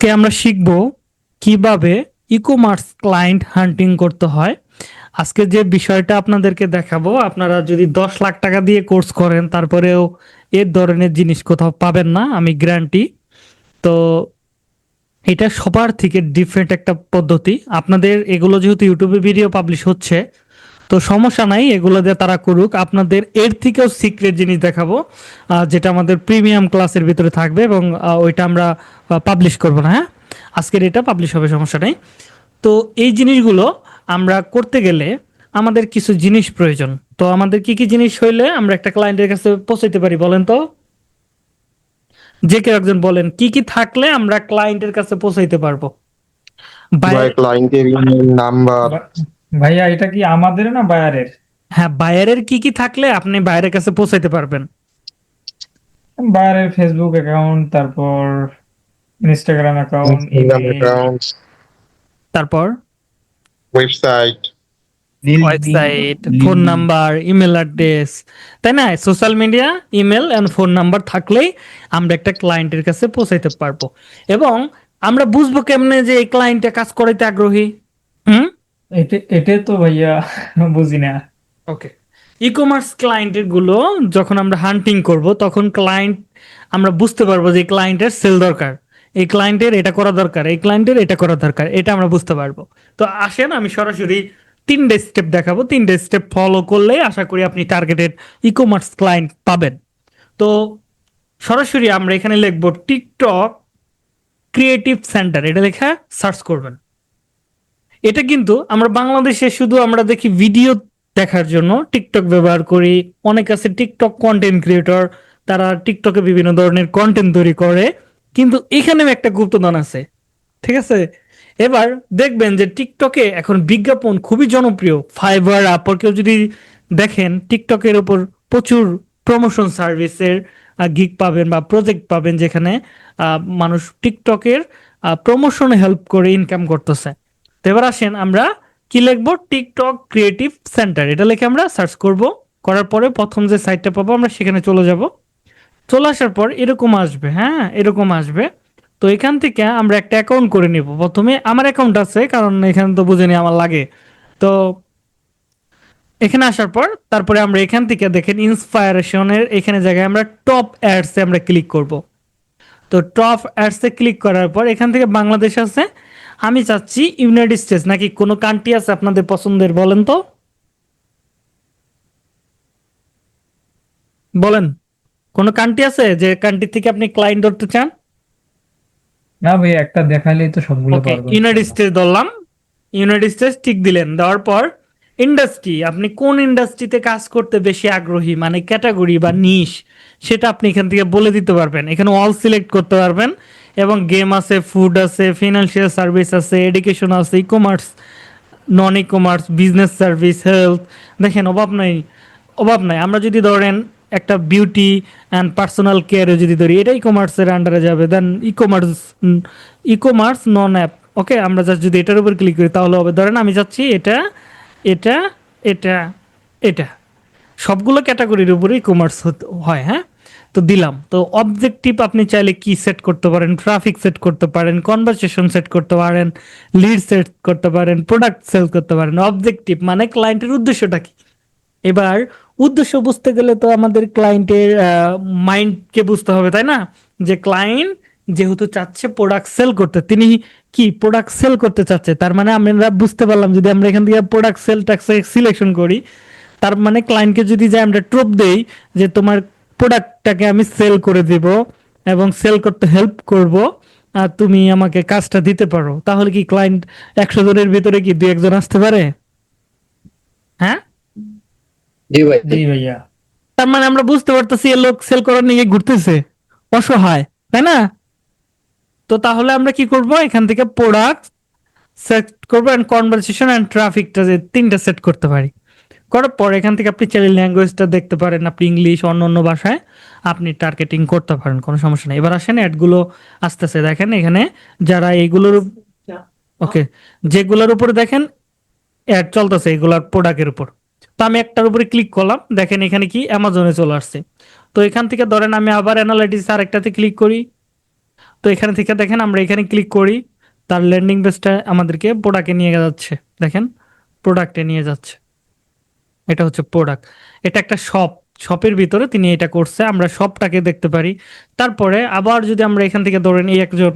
আজকে আমরা শিখব কীভাবে ই কমার্স ক্লায়েন্ট হান্টিং করতে হয়। আজকে যে বিষয়টা আপনাদেরকে দেখাবো, আপনারা যদি দশ লাখ টাকা দিয়ে কোর্স করেন, তারপরেও এর ধরনের জিনিস কোথাও পাবেন না, আমি গ্যারান্টি তো এটা সবার থেকে ডিফারেন্ট একটা পদ্ধতি। আপনাদের এগুলো যেহেতু ইউটিউবে ভিডিও পাবলিশ হচ্ছে তো সমস্যা নাই, এগুলো দিয়ে তারা করুক। আপনাদের এর থেকেও সিক্রেট জিনিস দেখাবো যেটা আমাদের প্রিমিয়াম ক্লাসের ভিতরে থাকবে এবং ওইটা আমরা পাবলিশ করব না হ্যাঁ? আজকের এটা পাবলিশ হবে, সমস্যা নেই। তো এই জিনিসগুলো আমরা করতে গেলে আমাদের কিছু জিনিস প্রয়োজন। তো আমাদের কি কি জিনিস হইলে আমরা একটা ক্লায়েন্টের কাছে পৌঁছাইতে পারি, বলেন তো? যে কেউ একজন বলেন, কি কি থাকলে আমরা ক্লায়েন্টের কাছে পৌঁছাইতে পারব? ক্লায়েন্টের নাম্বার ভাইয়া এটা কি আমাদের না বায়ারের? হ্যাঁ বায়ারের কি কি থাকলে আপনি বাইরের কাছে পৌঁছাইতে পারবেন? বায়ারের ফেসবুক অ্যাকাউন্ট তারপর ইনস্টাগ্রাম অ্যাকাউন্ট ইনস্টাগ্রাম অ্যাকাউন্ট তারপর? Website website phone number email address তাই না? Social media email and phone number থাকলেই আমরা একটা ক্লায়েন্টের কাছে পৌঁছাইতে পারব। এবং আমরা বুঝব কেমনে যে এই ক্লায়েন্টে কাজ করাইতে আগ্রহী? হুম? এটা তো ভাইয়া বুঝি না। ওকে ই কমার্স ক্লায়েন্টেরগুলো যখন আমরা হান্টিং করব, তখন ক্লায়েন্ট আমরা বুঝতে পারব যে ক্লায়েন্টের সেল দরকার। এই ক্লায়েন্টের এটা করা দরকার, এই ক্লায়েন্টের এটা করা দরকার, এটা আমরা বুঝতে পারব। তো আসেন, আমি সরাসরি তিনটে স্টেপ দেখাবো। তিনটে স্টেপ ফলো করলে আশা করি আপনি টার্গেটেড ই কমার্স ক্লায়েন্ট পাবেন। তো সরাসরি আমরা এখানে লিখব টিকটক ক্রিয়েটিভ সেন্টার এটা লেখা সার্চ করবেন। এটা কিন্তু আমরা বাংলাদেশে শুধু আমরা দেখি ভিডিও দেখার জন্য টিকটক ব্যবহার করি, অনেক আছে টিকটক কন্টেন্ট ক্রিয়েটর তারা টিকটকে বিভিন্ন ধরনের কন্টেন্ট তৈরি করে। কিন্তু এখানেও একটা গুপ্তদান আছে, ঠিক আছে? এবার দেখবেন যে টিকটকে এখন বিজ্ঞাপন খুবই জনপ্রিয় ফাইবার আপর কেউ যদি দেখেন টিকটকের ওপর প্রচুর প্রমোশন সার্ভিসের গিগ পাবেন বা প্রজেক্ট পাবেন যেখানে মানুষ টিকটকের প্রমোশনে হেল্প করে ইনকাম করতেছে। তো এবার আসেন আমরা কি লিখব? TikTok creative centre. এটা লিখে আমরা সার্চ করব। করার পরে প্রথম যে সাইটটা পাবো, আমরা সেখানে চলে যাব। চলে আসার পর এরকম আসবে হ্যাঁ এরকম আসবে। তো এখান থেকে আমরা একটা অ্যাকাউন্ট করে নিব। প্রথমে আমার অ্যাকাউন্ট আছে, কারণ এখানে তো বুঝে নি আমার লাগে। তো এখানে আসার পর তারপরে আমরা এখান থেকে দেখেন ইন্সপায়ারেশনের এখানে জায়গায় আমরা টপ অ্যাডসে আমরা ক্লিক করব। তো টপ অ্যাডসে ক্লিক করার পর এখান থেকে বাংলাদেশ আছে আমি চাচ্ছি ইউনাইটেড স্টেটস। নাকি কোনো কান্ট্রি আছে আপনাদের পছন্দের? বলেন তো। বলেন কোনো কান্ট্রি আছে যে কান্ট্রি থেকে আপনি ক্লায়েন্ট ধরতে চান? না ভাই একটা দেখাইলেই তো সবগুলো ওকে পারব ইউনাইটেড স্টেটস ধরলাম। ইউনাইটেড স্টেটস ঠিক দিলেন। দেওয়ার পর ইন্ডাস্ট্রি আপনি কোন ইন্ডাস্ট্রিতে কাজ করতে বেশি আগ্রহী? মানে ক্যাটাগরি বা নিশ সেটা আপনি এখান থেকে বলে দিতে পারবেন। এখানে অল সিলেক্ট করতে পারবেন। এবং গেম আছে ফুড আছে ফিনান্সিয়াল সার্ভিস আছে এডুকেশন আছে e commerce non e commerce business service health দেখেন, অভাব নাই অভাব নাই। আমরা যদি ধরেন একটা বিউটি অ্যান্ড পার্সোনাল কেয়ারে যদি ধরি, এটা ই কমার্সের আন্ডারে যাবে। Then e commerce e commerce non app okay আমরা জাস্ট যদি এটার উপর ক্লিক করি, তাহলে হবে, ধরেন আমি চাচ্ছি এটা এটা এটা এটা। সবগুলো ক্যাটাগরির উপরে ই কমার্স হয় হ্যাঁ? তো দিলাম। তো অবজেক্টিভ আপনি চাইলে কি সেট করতে পারেন? ট্রাফিক সেট করতে পারেন কনভারসেশন সেট করতে পারেন লিড সেট করতে পারেন প্রোডাক্ট সেল করতে পারেন। অবজেক্টিভ মানে ক্লায়েন্টের উদ্দেশ্যটা কি? এবার, উদ্দেশ্য বুঝতে গেলে তো আমাদের ক্লায়েন্টের মাইন্ডকে বুঝতে হবে, তাই না? যে ক্লায়েন্ট যেহেতু চাচ্ছে প্রোডাক্ট সেল করতে, তিনি কি প্রোডাক্ট সেল করতে চাচ্ছে? তার মানে আমরা বুঝতে পারলাম, যদি আমরা এখান থেকে প্রোডাক্ট সেলটাকে সিলেকশন করি, তার মানে ক্লায়েন্টকে যদি যাই আমরা ট্রোপ দেই যে তোমার প্রোডাক্টটাকে আমি সেল করে দেব এবং সেল করতে হেল্প করব আর তুমি আমাকে কাজটা দিতে পারো। তাহলে কি ক্লায়েন্ট একশো জনের ভিতরে কি দু একজন আসতে পারে? হ্যাঁ? জি ভাই। জি ভাইয়া। তার মানে আমরা বুঝতে পারতেছি এ লোক সেল করার নিয়ে ঘুরতেছে। অসহায় তাই না? তো তাহলে আমরা কি করব? এখান থেকে প্রোডাক্ট সেট করব অ্যান্ড কনভারসেশন অ্যান্ড ট্রাফিকটা যে তিনটা সেট করতে পারি। করার পর এখান থেকে আপনি চাইলে ল্যাঙ্গুয়েজটা দেখতে পারেন, আপনি ইংলিশ অন্য অন্য ভাষায় আপনি টার্গেটিং করতে পারেন, কোনো সমস্যা নেই। এবার আসেন অ্যাডগুলো আসতেছে। দেখেন এখানে যারা এইগুলোর ওকে যেগুলোর উপরে দেখেন অ্যাড চলতেছে এগুলার প্রোডাক্টের উপর। তো আমি একটার উপরে ক্লিক করলাম, দেখেন এখানে কি অ্যামাজনে চলে আসছে। তো এখান থেকে ধরেন আমি আবার অ্যানালাইটিস আর একটাতে ক্লিক করি। তো এখানে থেকে দেখেন আমরা এখানে ক্লিক করি, তার ল্যান্ডিং পেজটা আমাদেরকে প্রোডাক্টে নিয়ে যাচ্ছে। দেখেন প্রোডাক্টে নিয়ে যাচ্ছে। এটা হচ্ছে প্রোডাক্ট এটা একটা শপ শপের ভিতরে তিনি এটা করছে, আমরা শপটাকে দেখতে পারি। তারপরে আবার যদি আমরা এখান থেকে ধরেন এই একজন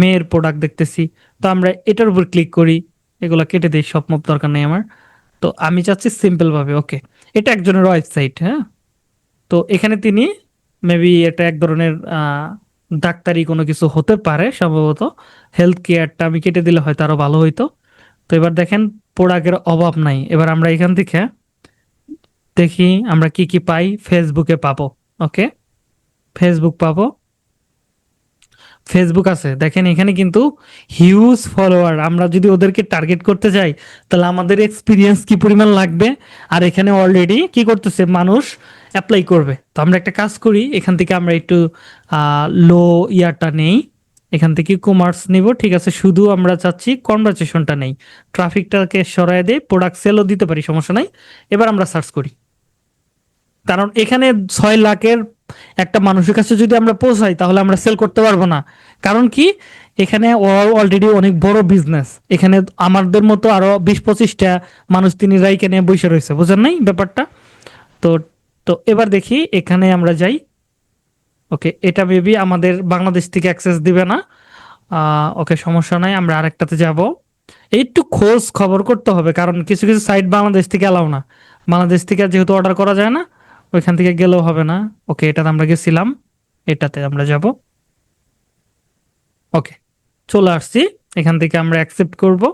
মেয়ের প্রোডাক্ট দেখতেছি, তো আমরা এটার উপর ক্লিক করি। এগুলো কেটে দিই সব মপ দরকার নেই আমার। তো আমি চাচ্ছি সিম্পল ভাবে ওকে এটা একজনের ওয়েবসাইট হ্যাঁ? তো এখানে তিনি মেবি এটা এক ধরনের ডাক্তারি কোনো কিছু হতে পারে সম্ভবত। হেলথ কেয়ারটা আমি কেটে দিলে হয়তো আরও ভালো হইতো। তো এবার দেখেন প্রোডাক্টের অভাব নাই। এবার আমরা এখান থেকে দেখি আমরা কি কি পাই ফেসবুকে পাবো ওকে ফেসবুক পাবো। ফেসবুক আছে, দেখেন এখানে কিন্তু হিউজ ফলোয়ার আমরা যদি ওদেরকে টার্গেট করতে চাই, তাহলে আমাদের এক্সপিরিয়েন্স কি পরিমাণ লাগবে? আর এখানে অলরেডি কি করতেছে? মানুষ অ্যাপ্লাই করবে। তো আমরা একটা কাজ করি, এখান থেকে আমরা একটু লো ইয়ারটা নেই, এখান থেকে কমার্স নিব, ঠিক আছে? শুধু আমরা চাচ্ছি কনভারসেশনটা নেই। ট্রাফিকটাকে সরায় দিয়ে প্রোডাক্ট সেলও দিতে পারি, সমস্যা নাই। এবার আমরা সার্চ করি। কারণ এখানে ছয় লাখের একটা মানুষের কাছে যদি আমরা পৌঁছাই, তাহলে আমরা সেল করতে পারব না। কারণ কি? এখানে অলরেডি অনেক বড় বিজনেস এখানে আমাদের মতো আরও বিশ পঁচিশটা মানুষ তিনি নিয়ে বসে রয়েছে। বুঝেন নাই ব্যাপারটা? তো তো এবার দেখি এখানে আমরা যাই। ওকে, এটা মেবি আমাদের বাংলাদেশ থেকে অ্যাক্সেস দিবে না। ওকে, সমস্যা নাই, আমরা আরেকটাতে যাব। একটু খোঁজ খবর করতে হবে, কারণ কিছু কিছু সাইট বাংলাদেশ থেকে এলাও না। বাংলাদেশ থেকে যেহেতু অর্ডার করা যায় না ওইখান থেকে গেলেও হবে না। ওকে, এটাতে আমরা গেছিলাম। এটাতে আমরা যাব। ওকে, চলে আসছি। এখান থেকে আমরা অ্যাকসেপ্ট করব।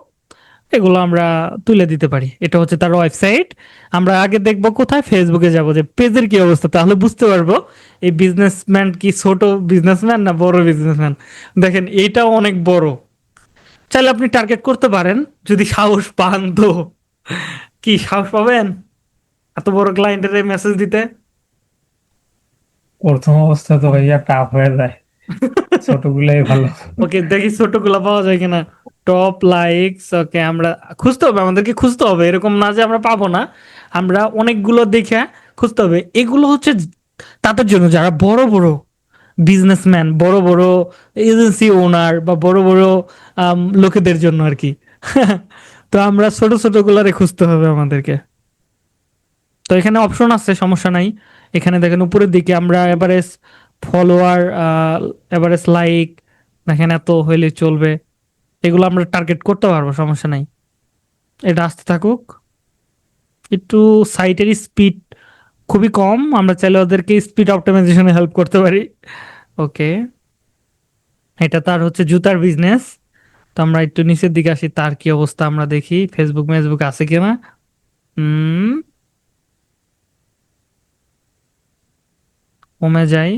এগুলো আমরা তুলে দিতে পারি। এটা হচ্ছে তার ওয়েবসাইট আমরা আগে দেখব কোথায় ফেসবুকে যাব যে পেজের কি অবস্থা, তাহলে বুঝতে পারব। এই বিজনেসম্যান কি ছোট বিজনেসম্যান না বড় বিজনেসম্যান দেখেন, এইটাও অনেক বড়। চাইলে আপনি টার্গেট করতে পারেন। যদি সাহস পান তো। কি সাহস পাবেন? এত বড় ক্লায়েন্টের মেসেজ দিতে? প্রথম অবস্থা তো ভাইয়া টাফ হয়ে যায়। ছোটগুলাই ভালো। ওকে দেখি ছোটগুলো পাওয়া যায় কিনা। টপ লাইকস ওকে আমরা খুঁজতে হবে আমাদেরকে খুঁজতে হবে। এরকম না যে আমরা পাবো না। আমরা অনেকগুলো দেখে খুঁজতে হবে। এগুলো হচ্ছে তাদের জন্য যারা বড় বড় বিজনেসম্যান বড় বড় এজেন্সি ওনার বা বড় বড় লোকেদের জন্য আর কি। তো আমরা ছোট ছোট গুলারে খুঁজতে হবে আমাদেরকে। তো এখানে অপশন আছে, সমস্যা নাই। এখানে দেখেন উপরের দিকে আমরা এভারেজ ফলোয়ার এভারেজ লাইক দেখেন এত হইলে চলবে। এগুলো আমরা টার্গেট করতে পারব, সমস্যা নাই। এটা আসতে থাকুক। একটু সাইটের স্পিড খুবই কম, আমরা চাইলে ওদেরকে স্পিড অপটিমাইজেশনে হেল্প করতে পারি। ওকে এটা তার হচ্ছে জুতার বিজনেস তো আমরা একটু নিচের দিকে আসি, তার কি অবস্থা আমরা দেখি। ফেসবুক মেসবুক আছে কিনা? হুম কমে যাই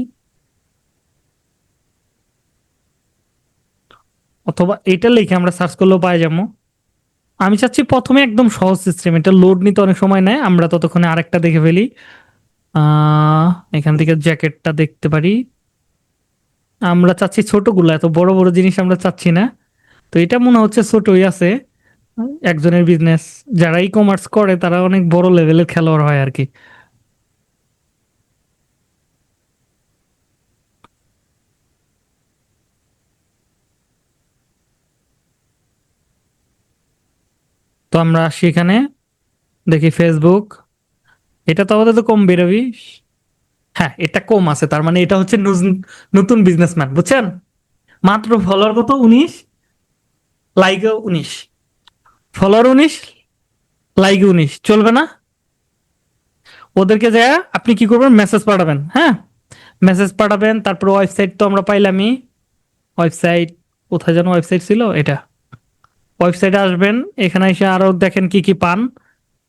অথবা এটা লিখে আমরা সার্চ করলেও পাই যাব। আমি চাচ্ছি প্রথমে একদম সহজ সিস্টেম এটা লোড নিতে অনেক সময় নেয়, আমরা ততক্ষণে আরেকটা দেখে ফেলি। এখান থেকে জ্যাকেটটা দেখতে পারি। আমরা চাচ্ছি ছোটগুলো, এত বড় বড় জিনিস আমরা চাচ্ছি না। তো এটা মনে হচ্ছে ছোটই আছে, একজনের বিজনেস যারা ই কমার্স করে, তারা অনেক বড় লেভেলের খেলোয়াড় হয় আর কি। তো আমরা আসি এখানে। দেখি ফেসবুক এটা তো আমাদের তো কম বেরোবি। হ্যাঁ এটা কম আছে, তার মানে এটা হচ্ছে নতুন- বিজনেসম্যান বুঝছেন? মাত্র ফলোয়ার কত? উনিশ? লাইকে উনিশ। ফলোয়ার উনিশ? লাইকে উনিশ। চলবে না? ওদেরকে যায় আপনি কি করবেন? মেসেজ পাঠাবেন হ্যাঁ? মেসেজ পাঠাবেন, তারপর ওয়েবসাইট তো আমরা পাইলামই। ওয়েবসাইট কোথায় যেন ওয়েবসাইট ছিল? এটা। ওয়েবসাইটে আসবেন, এখানে এসে আরও দেখেন কি কি পান।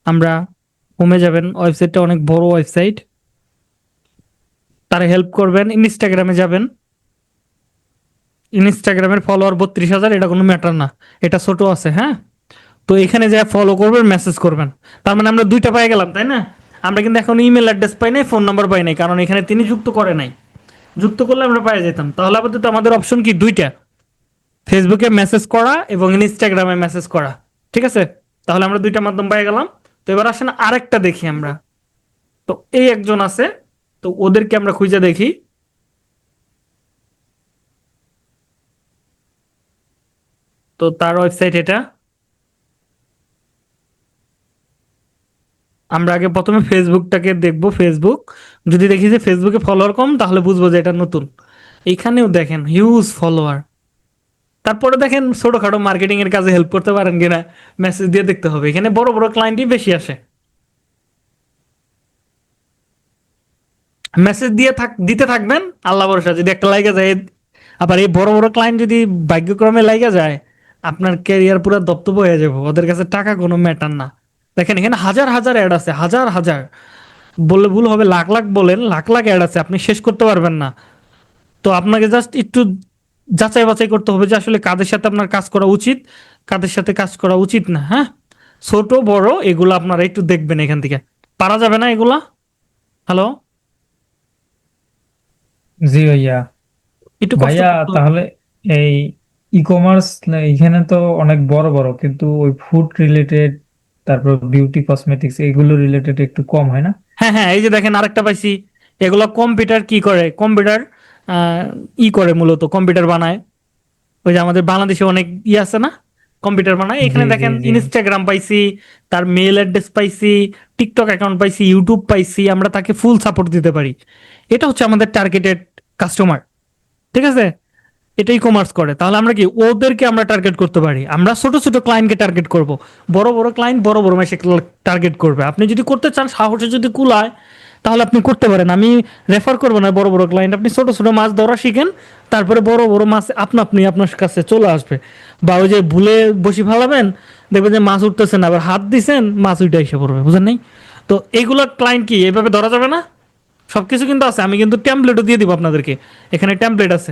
আমরা হোমে যাবেন, ওয়েবসাইটটা অনেক বড় ওয়েবসাইট। তারা হেল্প করবেন, ইনস্টাগ্রামে যাবেন। ইনস্টাগ্রামের ফলোয়ার বত্রিশ হাজার, এটা কোনো ম্যাটার না। এটা ছোট আছে হ্যাঁ? তো এখানে যা ফলো করবেন মেসেজ করবেন। তার মানে আমরা দুইটা পাই গেলাম, তাই না? আমরা কিন্তু এখন ইমেল অ্যাড্রেস পাই নাই ফোন নাম্বার পাই নাই, কারণ এখানে তিনি যুক্ত করে নাই। যুক্ত করলে আমরা পাই যেতাম। তাহলে আপাতত আমাদের অপশন কি? দুইটা। ফেসবুকে মেসেজ করা এবং ইনস্টাগ্রামে মেসেজ করা। ঠিক আছে? তাহলে আমরা দুইটা মাধ্যম পেয়ে গেলাম। তো এবার আসেন আরেকটা দেখি আমরা। তো এই একজন আছে। তো ওদেরকে আমরা খুঁজে দেখি। তো তার ওয়েবসাইট এটা। আমরা আগে প্রথমে ফেসবুকটাকে দেখব। ফেসবুক যদি দেখি যে ফেসবুকে ফলোয়ার কম, তাহলে বুঝব যে এটা নতুন। এখানেও দেখেন হিউজ ফলোয়ার তারপরে দেখেন ছোটখাটো মার্কেটিং এর কাজে হেল্প করতে পারেন কিনা মেসেজ দিয়ে দেখতে হবে। এখানে বড় বড় ক্লায়েন্টই বেশি আসে। মেসেজ দিয়ে থাক, দিতে থাকবেন, আল্লাহ ভরসা। যদি একটা লাইগা যায়, আবার এই বড় বড় ক্লায়েন্ট যদি ভাগ্যক্রমে লাইগা যায়, আপনার ক্যারিয়ার পুরো দপ্তব হয়ে যাবে। ওদের কাছে টাকা কোনো ম্যাটার না। দেখেন এখানে হাজার হাজার অ্যাড আছে, হাজার হাজার। বললে ভুল হবে, লাখ লাখ বলেন, লাখ লাখ অ্যাড আছে, আপনি শেষ করতে পারবেন না। তো আপনাকে জাস্ট একটু যাচাই বাছাই করতে হবে যে আসলে কাদের সাথে আপনার কাজ করা উচিত কাদের সাথে কাজ করা উচিত না হ্যাঁ? ছোট বড় এগুলো আপনারা একটু দেখবেন এখান থেকে। পারা যাবে না এগুলা? হ্যালো জি ভাইয়া। একটু ভাইয়া তাহলে এই ই কমার্স এখানে তো অনেক বড় বড় কিন্তু ওই ফুড রিলেটেড তারপর বিউটি কসমেটিক্স এগুলো রিলেটেড একটু কম হয় না? হ্যাঁ হ্যাঁ এই যে দেখেন আরেকটা পাইছি। এগুলো কম্পিউটার কি করে? কম্পিউটার ই করে মূলত কম্পিউটার বানায়। ওই যে আমাদের বাংলাদেশে অনেক ই আছে না? কম্পিউটার বানায়। এখানে দেখেন ইনস্টাগ্রাম পাইছি তার মেল অ্যাড্রেস পাইছি টিকটক অ্যাকাউন্ট পাইছি ইউটিউব পাইছি আমরা তাকে ফুল সাপোর্ট দিতে পারি। এটা হচ্ছে আমাদের টার্গেটেড কাস্টমার ঠিক আছে? এটাই কমার্স করে। তাহলে আমরা কি ওদেরকে আমরা টার্গেট করতে পারি? আমরা ছোট ছোট ক্লায়েন্টকে টার্গেট করব। বড় বড় ক্লায়েন্ট বড় বড় মাসে টার্গেট করবে। আপনি যদি করতে চান সাহসে যদি কুলায় তাহলে আপনি করতে পারেন। আমি রেফার করব না বড় বড় ক্লায়েন্ট আপনি ছোট ছোট মাছ ধরা শিখেন, তারপরে বড় বড় মাছ আপনা আপনি আপনার কাছে চলে আসবে। বা ওই যে ভুলে বসি ফালাবেন, দেখবেন যে মাছ উঠতেছেন আবার হাত দিছেন, মাছ উঠে এসে পড়বে, বুঝেন নাই? তো এইগুলো ক্লায়েন্ট কি এইভাবে ধরা যাবে না? সব কিছু কিন্তু আছে, আমি কিন্তু ট্যাম্পলেটও দিয়ে দিব আপনাদেরকে। এখানে ট্যাম্পলেট আছে,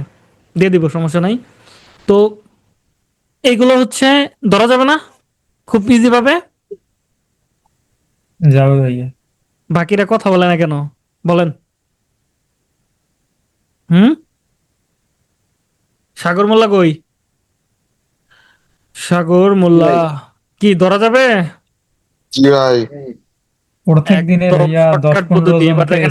দিয়ে দিব, সমস্যা নাই। তো এইগুলো হচ্ছে, ধরা যাবে না? খুব ইজি ভাবে? যাবে ভাইয়া। বাকিরা কথা বলে না কেন? বলেন। হুম? সাগর মোল্লা কই? সাগর মোল্লা কি ধরা যাবে? জি ভাই। প্রত্যেক পাঠাই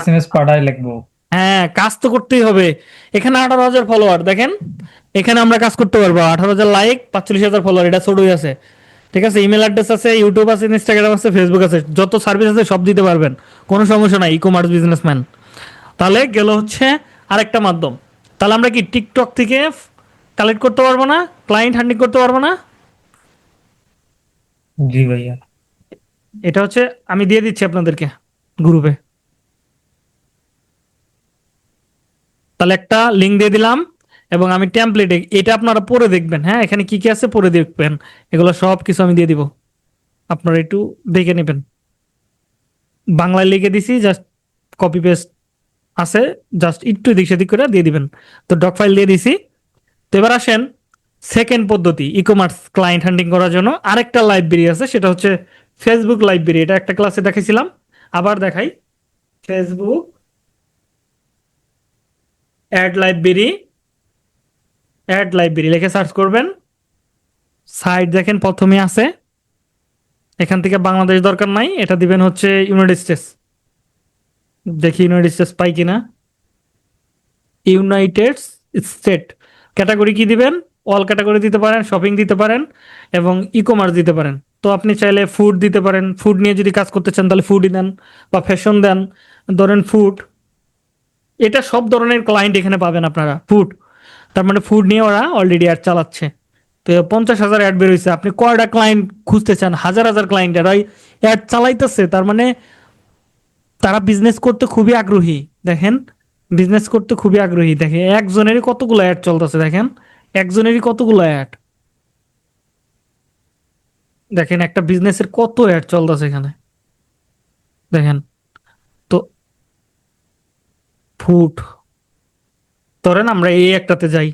হ্যাঁ কাজ তো করতেই হবে। এখানে আঠারো হাজার ফলোয়ার দেখেন? এখানে আমরা কাজ করতে পারব। আঠারো হাজার লাইক পাঁচচল্লিশ হাজার ফলোয়ার এটা ছোটই আছে। ঠিক আছে ইমেল অ্যাড্রেস আছে ইউটিউব আছে ইনস্টাগ্রাম আছে ফেসবুক আছে যত সার্ভিস আছে সব দিতে পারবেন। কোনো সমস্যা নাই ই কমার্স বিজনেসম্যান তাহলে গেল হচ্ছে আরেকটা মাধ্যম। তাহলে আমরা কি টিকটক থেকে কালেক্ট করতে পারব না? ক্লায়েন্ট হ্যান্ডিং করতে পারব না? জি ভাইয়া। এটা হচ্ছে আমি দিয়ে দিচ্ছি আপনাদেরকে গ্রুপে তাহলে একটা লিঙ্ক দিয়ে দিলাম। এবং আমি টেমপ্লেটে এটা আপনারা পরে দেখবেন হ্যাঁ? এখানে কি কি আছে পরে দেখবেন। এগুলো সব কিছু আমি দিয়ে দিব। আপনারা একটু দেখে নেবেন। বাংলায় লিখে দিছি জাস্ট কপি পেস্ট আছে জাস্ট একটু দিক সেদিক করে দিয়ে দিবেন। তো ডক ফাইল দিয়ে দিছি। তো এবার আসেন সেকেন্ড পদ্ধতি ই কমার্স ক্লায়েন্ট হ্যান্ডিং করার জন্য। আরেকটা লাইব্রেরি আছে, সেটা হচ্ছে ফেসবুক লাইব্রেরি এটা একটা ক্লাসে দেখাইছিলাম। আবার দেখাই। Facebook ad library ad library লিখে সার্চ করবেন। সাইট দেখেন প্রথমে আছে। এখান থেকে বাংলাদেশ দরকার নাই, এটা দিবেন হচ্ছে ইউনাইটেড স্টেটস দেখি ইউনাইটেড স্টেটস পাই কিনা। ইউনাইটেড স্টেট ক্যাটাগরি কি দিবেন? অল ক্যাটাগরি দিতে পারেন শপিং দিতে পারেন, এবং ই কমার্স দিতে পারেন। তো আপনি চাইলে ফুড দিতে পারেন। ফুড নিয়ে যদি কাজ করতে চান, তাহলে ফুডই দেন বা ফ্যাশন দেন। ধরেন ফুড এটা সব ধরনের ক্লায়েন্ট এখানে পাবেন আপনারা ফুড তার মানে ফুড নিয়ে ওরা অলরেডি অ্যাড চালাচ্ছে। তো পঞ্চাশ হাজার অ্যাড বেরোইছে। আপনি কয়টা ক্লায়েন্ট খুঁজতে চান? হাজার হাজার ক্লায়েন্ট এরাই অ্যাড চালাইতেছে। তার মানে তারা বিজনেস করতে খুবই আগ্রহী। দেখেন বিজনেস করতে খুবই আগ্রহী। দেখে একজনেরই কতগুলো অ্যাড চলতেছে, দেখেন। একজনেরই কতগুলো অ্যাড দেখেন, একটা বিজনেসের কত অ্যাড চলতেছে এখানে। দেখেন, তো ফুড ধরেন আমরা এই একটাতে যাই।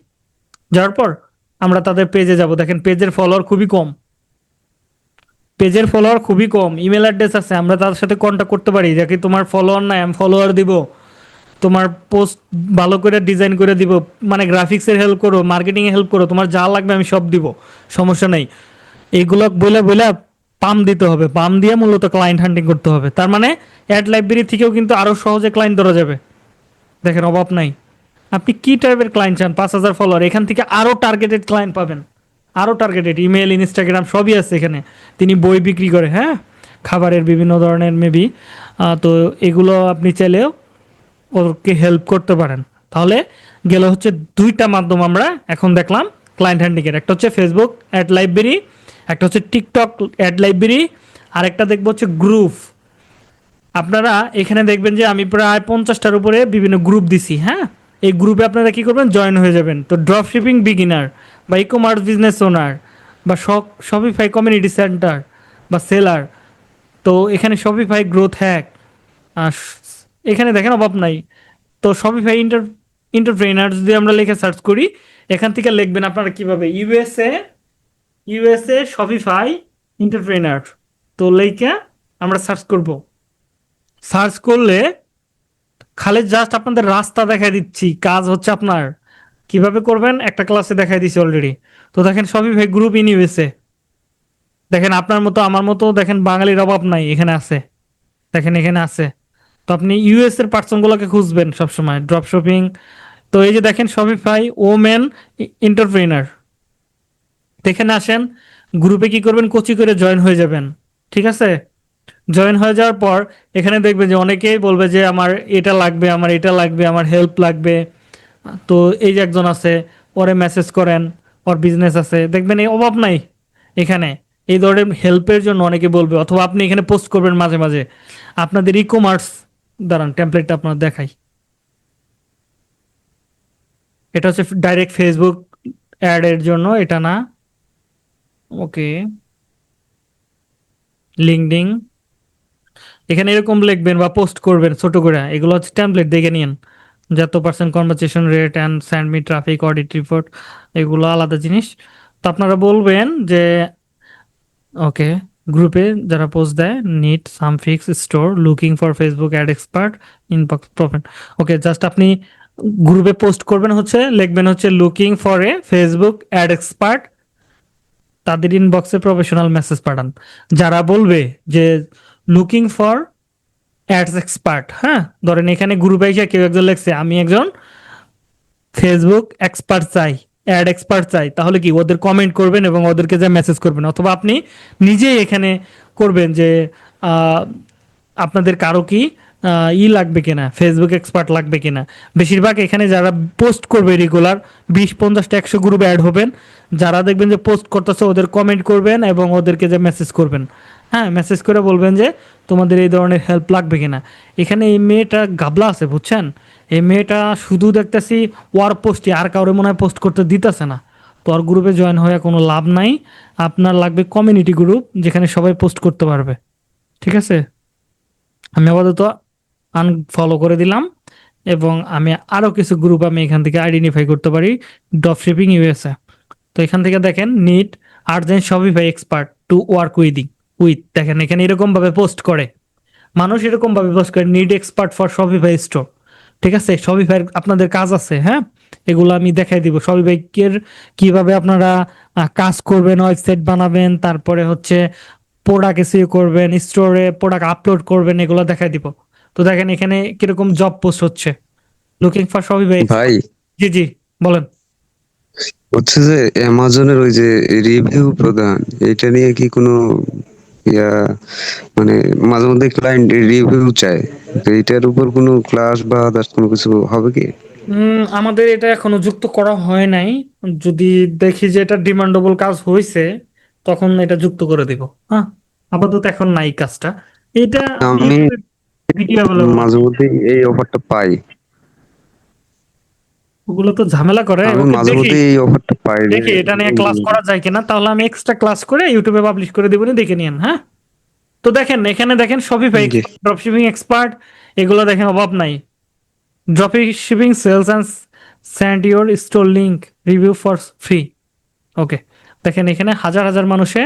যাওয়ার পর আমরা তাদের পেজে যাব। দেখেন পেজের ফলোয়ার খুবই কম। পেজের ফলোয়ার খুবই কম। ইমেল অ্যাড্রেস আছে। আমরা তাদের সাথে কন্ট্যাক্ট করতে পারি। যে কি তোমার ফলোয়ার নাই, আমি ফলোয়ার দিব। তোমার পোস্ট ভালো করে ডিজাইন করে দিব। মানে গ্রাফিক্সের হেল্প করো মার্কেটিং এ হেল্প করো। তোমার যা লাগবে আমি সব দিব। সমস্যা নেই। এইগুলো বলে বলে পাম দিতে হবে। পাম দিয়ে মূলত ক্লায়েন্ট হান্টিং করতে হবে। তার মানে অ্যাড লাইব্রেরি থেকেও কিন্তু আরও সহজে ক্লায়েন্ট ধরা যাবে। দেখেন অভাব নাই। আপনি কি টাইপের ক্লায়েন্ট চান? পাঁচ হাজার ফলোয়ার এখান থেকে আরও টার্গেটেড ক্লায়েন্ট পাবেন। আরও টার্গেটেড ইমেল ইনস্টাগ্রাম সবই আছে এখানে। তিনি বই বিক্রি করে হ্যাঁ? খাবারের বিভিন্ন ধরনের মেবি তো এগুলো আপনি চাইলেও ওকে হেল্প করতে পারেন। তাহলে গেল হচ্ছে দুইটা মাধ্যম আমরা এখন দেখলাম ক্লায়েন্ট হ্যান্ডিংয়ের একটা হচ্ছে ফেসবুক অ্যাড লাইব্রেরি একটা হচ্ছে টিকটক অ্যাড লাইব্রেরি আর একটা দেখব হচ্ছে গ্রুপ আপনারা এখানে দেখবেন যে আমি প্রায় পঞ্চাশটার উপরে বিভিন্ন গ্রুপ দিছি হ্যাঁ? এই গ্রুপে আপনারা কি করবেন? জয়েন হয়ে যাবেন। তো ড্রপ শিপিং বিগিনার বা ই কমার্স বিজনেস ওনার বা শপিফাই কমিউনিটি সেন্টার বা সেলার তো এখানে শপিফাই গ্রোথ হ্যাক আর এখানে দেখেন অভাব নাই। তো শপিফাই ইন্টার ইন্টারপ্রেনার যদি আমরা লিখে সার্চ করি। এখান থেকে লিখবেন আপনারা কীভাবে? ইউএসএ ইউএসএ শপিফাই ইন্টারপ্রেনার তো লেখা আমরা সার্চ করব। সার্চ করলে খালি জাস্ট আপনাদের রাস্তা দেখাই দিচ্ছি। কাজ হচ্ছে আপনার, কীভাবে করবেন? একটা ক্লাসে দেখাই দিচ্ছি অলরেডি তো দেখেন, সবই ভাই গ্রুপ ইন ইউএসএ দেখেন, আপনার মতো, আমার মতো, দেখেন, বাঙালির অভাব নাই, এখানে আছে। দেখেন, এখানে আছে। তো আপনি ইউএস এর পার্সনগুলোকে খুঁজবেন সবসময় ড্রপ শপিং তো এই যে দেখেন শপিফাই ওমেন এন্টারপ্রেনার এখানে আসেন গ্রুপে কি করবেন? কোচি করে জয়েন হয়ে যাবেন। ঠিক আছে? জয়েন হয়ে যাওয়ার পর এখানে দেখবে যে অনেকেই বলবে যে আমার এটা লাগবে, আমার এটা লাগবে, আমার হেল্প লাগবে। তো এই যে একজন আছে, ওরে মেসেজ করেন, ওর বিজনেস আছে। দেখবেন এই অভাব নাই এখানে। এই ধরনের হেল্পের জন্য অনেকে বলবে, অথবা আপনি এখানে পোস্ট করবেন মাঝে মাঝে। আপনাদের ই কমার্স দাঁড়ান টেমপ্লেটটা আপনার দেখাই। এটা হচ্ছে ডাইরেক্ট ফেসবুক অ্যাড এর জন্য, এটা না। ওকে লিঙ্কডিং এখানে এরকম লিখবেন বা পোস্ট করবেন ছোট করে, এগুলো হচ্ছে টেমপ্লেট দেখে নিন যত percent conversation rate and send me traffic audit report এগুলো আলাদা জিনিস। তো আপনারা বলবেন যে, ওকে গ্রুপে যারা পোস্ট দেয় need some fix store looking for Facebook ad expert inbox প্রফেন্ট okay just আপনি গ্রুপে পোস্ট করবেন হচ্ছে, লিখবেন হচ্ছে looking for a Facebook ad expert তাদের ইনবক্সে প্রফেশনাল মেসেজ পাঠান। যারা বলবে যে লুকিং ফর অ্যাডস এক্সপার্ট হ্যাঁ? ধরেন এখানে গ্রুপে এসে কেউ একজন লেখছে, আমি একজন ফেসবুক এক্সপার্ট চাই অ্যাড এক্সপার্ট চাই। তাহলে কি, ওদের কমেন্ট করবেন এবং ওদেরকে যে মেসেজ করবেন? অথবা আপনি নিজেই এখানে করবেন যে আপনাদের কারও কি ই লাগবে কিনা ফেসবুক এক্সপার্ট লাগবে কিনা? বেশিরভাগ এখানে যারা পোস্ট করবে রেগুলার বিশ পঞ্চাশটা একশো গ্রুপে অ্যাড হবেন। যারা দেখবেন যে পোস্ট করতেছে, ওদের কমেন্ট করবেন এবং ওদেরকে যে মেসেজ করবেন। হ্যাঁ মেসেজ করে বলবেন যে তোমাদের এই ধরনের হেল্প লাগবে কিনা। এখানে এই মেয়েটা গাবলা আছে, বুঝছেন? এই মেয়েটা শুধু দেখতেছি ওয়ার পোস্টই, আর কাউরে মনে হয় পোস্ট করতে দিতেছে না। তো আর গ্রুপে জয়েন হয়ে কোনো লাভ নাই। আপনার লাগবে কমিউনিটি গ্রুপ যেখানে সবাই পোস্ট করতে পারবে। ঠিক আছে? আমি আপাতত আনফলো করে দিলাম, এবং আমি আরও কিছু গ্রুপ আমি এখান থেকে আইডেন্টিফাই করতে পারি ড্রপ শিপিং ইউএসএ তো এখান থেকে দেখেন need urgent Shopify expert to work within with দেখেন এখানে এরকম ভাবে পোস্ট করে। মানুষ এরকম ভাবে পোস্ট করে need expert for Shopify store ঠিক আছে? শপিফাই আপনাদের কাজ আছে হ্যাঁ? এগুলো আমি দেখাই দিব। শপিফাইয়ের কীভাবে আপনারা কাজ করবেন ওয়েবসাইট বানাবেন তারপরে হচ্ছে প্রোডাক্ট এসিও করবেন স্টোরে প্রোডাক্ট আপলোড করবেন এগুলো দেখাই দিব। তো দেখেন এখানে কীরকম জব পোস্ট হচ্ছে। লুকিং ফর শপিফাই ভাই। জি জি বলেন। হচ্ছে যে অ্যামাজনের ওই যে রিভিউ প্রদান এটা নিয়ে কি কোনো ইয়া মানে মাঝে মধ্যে ক্লায়েন্ট রিভিউ চায়। তো এটার উপর কোনো ক্লাস বা আদার্স কোনো কিছু হবে কি? আমাদের এটা এখনও যুক্ত করা হয় নাই। যদি দেখি যে এটা ডিমান্ডেবল কাজ হয়েছে তখন এটা যুক্ত করে দিব। হ্যাঁ আপাতত এখন নাই কাজটা। এটা আমি মাঝে মধ্যে এই অফারটা পাই। ওগুলো তো ঝামেলা করে দেখি। এটা নিয়ে ক্লাস করা যায় কিনা। তাহলে আমি এক্সট্রা ক্লাস করে ইউটিউবে পাবলিশ করে দিব দেখে নিন হ্যাঁ? তো দেখেন এখানে দেখেন শপিফাই জি। ড্রপ শিপিং এক্সপার্ট এগুলো দেখেন অভাব নাই। Drop shipping sales and send your store link review for free okay দেখেন এখানে হাজার হাজার মানুষে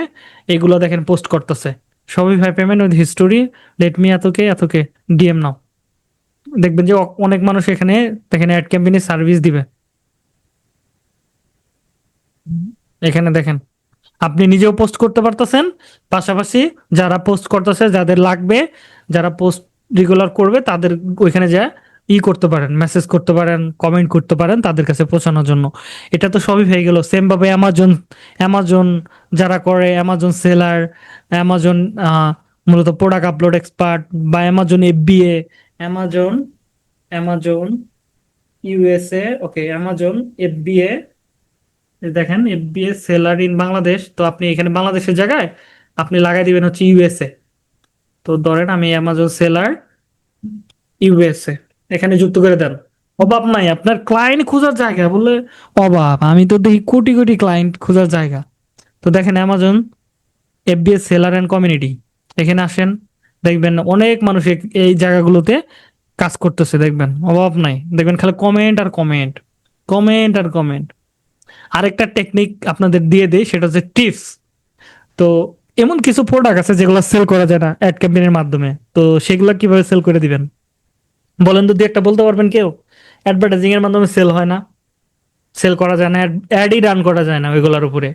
এগুলো দেখেন পোস্ট করতেছে। সবই Shopify payment with history let me এতকে এতকে ডিএম নাও। দেখবেন যে অনেক মানুষ এখানে দেখেন অ্যাড ক্যাম্পেইনের সার্ভিস দিবে। এখানে দেখেন, আপনি নিজেও পোস্ট করতে পারতেছেন, পাশাপাশি যারা পোস্ট করতেছে, যাদের লাগবে, যারা পোস্ট রেগুলার করবে, তাদের ওইখানে যা ই করতে পারেন মেসেজ করতে পারেন কমেন্ট করতে পারেন, তাদের কাছে পৌঁছানোর জন্য। এটা তো সবই হয়ে গেল। সেম ভাবে অ্যামাজন অ্যামাজন যারা করে অ্যামাজন সেলার অ্যামাজন মূলত প্রোডাক্ট আপলোড এক্সপার্ট বা Amazon FBA Amazon Amazon USA okay Amazon FBA দেখেন এফবিএ সেলার ইন বাংলাদেশ তো আপনি এখানে বাংলাদেশের জায়গায় আপনি লাগাই দিবেন হচ্ছে ইউএসএ তো ধরেন আমি অ্যামাজন সেলার ইউএসএ এখানে যুক্ত করে দেন। অভাব নাই, আপনার ক্লায়েন্ট খোঁজার জায়গা বলে অভাব, আমি তো দেখি কোটি কোটি ক্লায়েন্ট খোঁজার জায়গা। তো দেখেন Amazon FBAs seller and community এখানে আসেন দেখবেন অনেক মানুষ এই- জায়গাগুলোতে কাজ করতেছে, দেখবেন। অভাব নাই। দেখবেন খালি কমেন্ট আর কমেন্ট কমেন্ট আর কমেন্ট আরেকটা টেকনিক আপনাদের দিয়ে দেই, সেটা হচ্ছে টিপস তো এমন কিছু প্রোডাক্ট আছে যেগুলো সেল করা যায় না অ্যাড ক্যাম্পেইনের মাধ্যমে। তো সেগুলো কীভাবে সেল করে দিবেন? বলেন তো, দুই একটা বলতে পারবেন কেউ? অ্যাডভার্টাইজিং এর মাধ্যমে সেল হয় না। সেল করা যায় না অ্যাডই রান করা যায় না ওইগুলোর উপরে।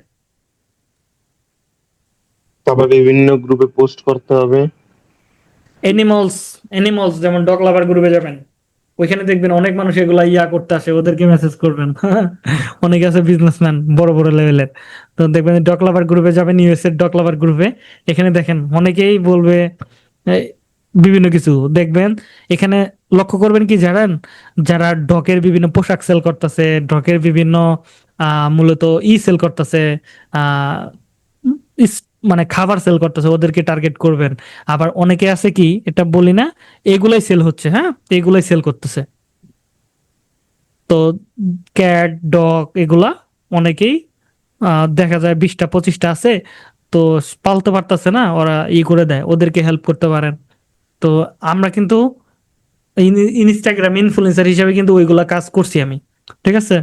তারপর বিভিন্ন গ্রুপে পোস্ট করতে হবে। এনিমালস এনিমালস যেমন ডগ লাভার গ্রুপে যাবেন, ওইখানে দেখবেন অনেক মানুষ এগুলা ইয়া করতে আসে ওদেরকে মেসেজ করবেন। অনেকে আছে বিজনেসম্যান বড় বড় লেভেলের তো দেখবেন ডগ লাভার গ্রুপে যাবেন ইউএস এর ডগ লাভার গ্রুপে এখানে দেখেন অনেকেই বলবে বিভিন্ন কিছু। দেখবেন, এখানে লক্ষ্য করবেন কি জানেন? যারা ডকের বিভিন্ন পোশাক সেল করতেছে ডকের বিভিন্ন মূলত ই সেল করতেছে মানে খাবার সেল করতেছে, ওদেরকে টার্গেট করবেন। আবার অনেকে আছে কি, এটা বলি না, এগুলাই সেল হচ্ছে হ্যাঁ? এগুলাই সেল করতেছে। তো ক্যাট ডগ এগুলা অনেকেই দেখা যায় বিশটা, পঁচিশটা আছে, তো পালতে পারতেছে না, ওরা ই করে দেয়, ওদেরকে হেল্প করতে পারেন। তো আমরা কিন্তু ইনস্টাগ্রাম ইনফ্লুয়েন্সার হিসেবে কিন্তু ওইগুলা কাজ করছি আমি, ঠিক আছে?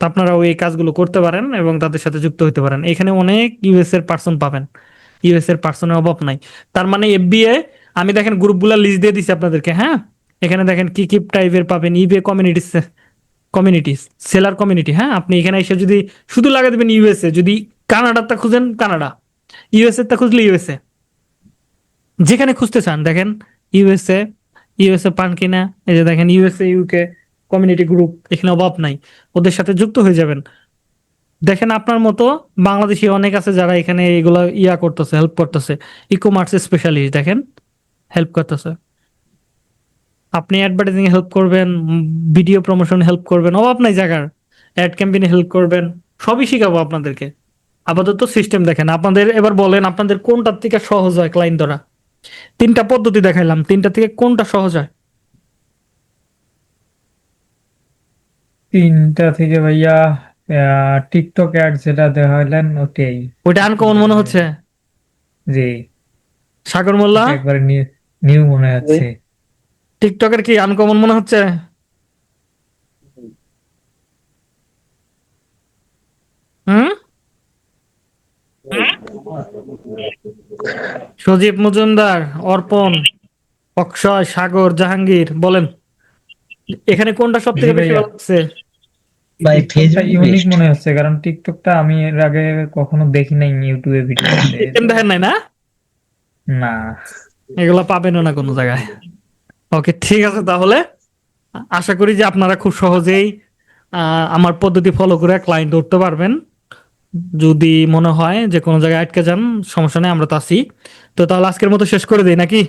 তো আপনারাও এই কাজগুলো করতে পারেন এবং তাদের সাথে যুক্ত হতে পারেন। এখানে অনেক ইউএস এর পার্সন পাবেন। ইউএস এর পার্সনের অভাব নাই। তার মানে এফবিএ আমি দেখেন গ্রুপগুলা লিস্ট দিয়ে দিছি আপনাদেরকে হ্যাঁ? এখানে দেখেন কি কি টাইপের পাবেন। EBay communities communities seller community হ্যাঁ? আপনি এখানে এসে যদি শুধু লাগা দেবেন ইউএসএ যদি কানাডারটা খুঁজেন, কানাডা। ইউএসএ তা খুঁজলে ইউএসএ যেখানে খুঁজতে চান, দেখেন ইউএসএ ইউএসএ পান কিনা, এই যে দেখেন ইউএসএ ইউকে কমিউনিটি গ্রুপ এখানে অভাব নাই। ওদের সাথে যুক্ত হয়ে যাবেন। দেখেন আপনার মতো বাংলাদেশি অনেক আছে যারা এখানে এগুলা ইয়া করতেছে হেল্প করতেছে। ই কমার্স স্পেশালিস্ট দেখেন হেল্প করতেছে। আপনি অ্যাডভার্টাইজিং হেল্প করবেন ভিডিও প্রমোশন হেল্প করবেন, অভাব নাই জায়গার। অ্যাড ক্যাম্পেইনে হেল্প করবেন, সবই শিখাবো আপনাদেরকে। আপাতত সিস্টেম দেখেন, আপনাদের এবার বলেন, আপনাদের কোনটার থেকে সহজ হয় ক্লায়েন্ট ধরা? তিনটা পদ্ধতি দেখাইলাম তিনটা থেকে কোনটা সহজ হয়? তিনটা থেকে ভাইয়া টিকটক অ্যাড যেটা দেখাইলেন ওটাই। ওইটা আনকমন মনে হচ্ছে? জি। সাগর মোল্লা? একবার নিউ মনে হচ্ছে। টিকটকের কি আনকমন মনে হচ্ছে? হুম? সজীব মজুমদার অর্পণ অক্ষয় সাগর জাহাঙ্গীর বলেন। এখানে কোনটা সব থেকে বেশি ভালো লাগছে? ভাই টিকটকটা ফেসবুক ইউনিক মনে হচ্ছে কারণ টিকটকটা আমি এর আগে কখনো দেখি নাই ইউটিউবে ভিডিও দেখেন নাই না? না। এগুলো পাবেনও না কোনো জায়গায়। ওকে ঠিক আছে তাহলে। আশা করি যে আপনারা খুব সহজেই আহ, আমার পদ্ধতি ফলো করে ক্লায়েন্ট ধরতে পারবেন। যদি মনে হয় যে কোনো জায়গায় আটকে যান সমস্যা নেই আমরা তো আছি। তো তাহলে আজকের মতো শেষ করে দিই নাকি?